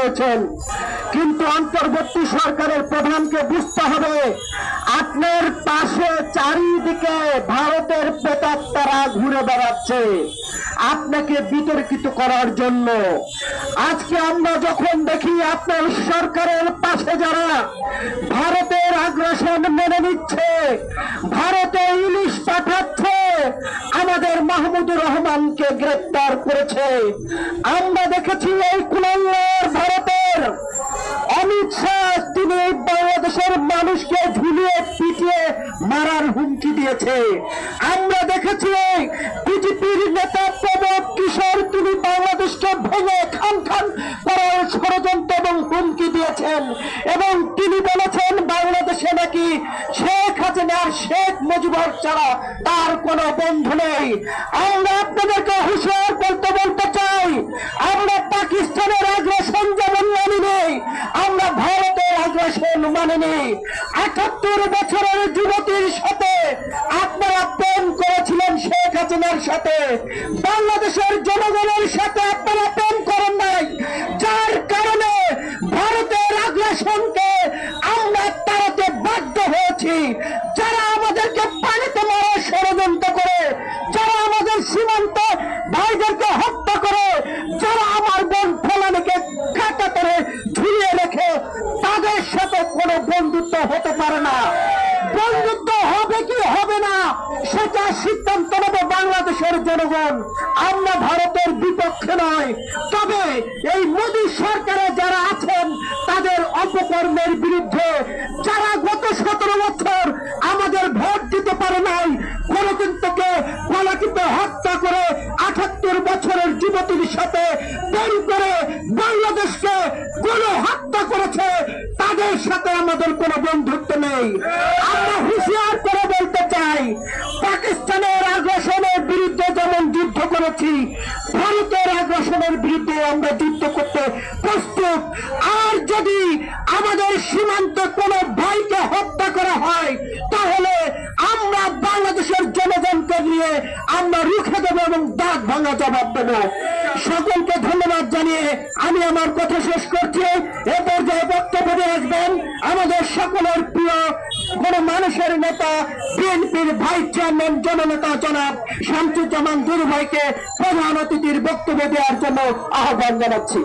হয়েছেন কিন্তু অন্তর্বর্তী সরকারের প্রধানকে বুঝতে হবে, আপনার পাশে চারিদিকে ভারতের প্রেতাত্মারা ঘুরে বেড়াচ্ছে। আপনাকে বিতর্কিত করার জন্য আজকে আমরা যখন দেখি আপনার সরকারের পাশে যারা ভারতের আগ্রাসন মেনে নিচ্ছে রহমানকে গ্রেপ্তার করেছে। আমরা দেখেছি এই কুলাঙ্গার ভারতের অমিত শাহ, তিনি বাংলাদেশের মানুষকে ঝুলিয়ে পিটিয়ে মারার হুমকি দিয়েছে। আমরা দেখেছি বিজেপির নেতা প্রবোধ কিশোর, তিনি বাংলাদেশকে ভেঙে খান খান করার ষড়যন্ত্র এবং হুমকি দিয়েছেন। এবং তিনি বলেছেন, বাংলাদেশে নাকি শেখ হাসিনার শেখ মুজিবুর ছাড়া তার কোনো বন্ধু নেই। আমরা আপনাদেরকে হুঁশিয়ার করতে বলতে চাই, আমরা পাকিস্তানের আগ্রাসন যেমন মানি নেই, আমরা ভারতের আগ্রাসন মানি নেই। আটাত্তর বছরের যুবতীর সাথে আপনারা প্রেম করেছিলেন শেখ হাসিনার সাথে। বাংলাদেশের জনগণের সাথে আপনারা সেটা সিদ্ধান্ত নেবে বাংলাদেশের জনগণ। আমরা ভারতের বিপক্ষে নয়, তবে এই মোদী সরকারে যারা আছেন, তাদের অপকর্মের বিরুদ্ধে যারা গত সতেরো বছর আমাদের ভোট দিতে পারে নাই থেকে গলাটিতে হত্যা করে আঠাত্তর বছরের যুবতীর সাথে প্রেম করে বাংলাদেশকে কোন হত্যা করেছে, তাদের সাথে আমাদের কোনো বন্ধুত্ব নেই। করেছি। ভারতের আগ্রাসনের বিরুদ্ধে আমরা যুদ্ধ করতে প্রস্তুত। আর যদি আমাদের সীমান্তে কোনো ভাইকে হত্যা করা হয়, তাহলে আমরা বাংলাদেশের জনগণকে নিয়ে আমরা রুখে দেব এবং দাঁত ভাঙা জবাব দেব। সকলকে ধন্যবাদ জানিয়ে আমি আমার কথা শেষ করছি। এ পর্যায়ে বক্তব্য আসবেন আমাদের সকলের প্রিয় কোন মানুষের নেতা, বিএনপির ভাইস চেয়ারম্যান জননেতা জনাব শামসুজ্জামান দুরু ভাইকে প্রধান অতিথির বক্তব্য দেওয়ার জন্য আহ্বান জানাচ্ছি।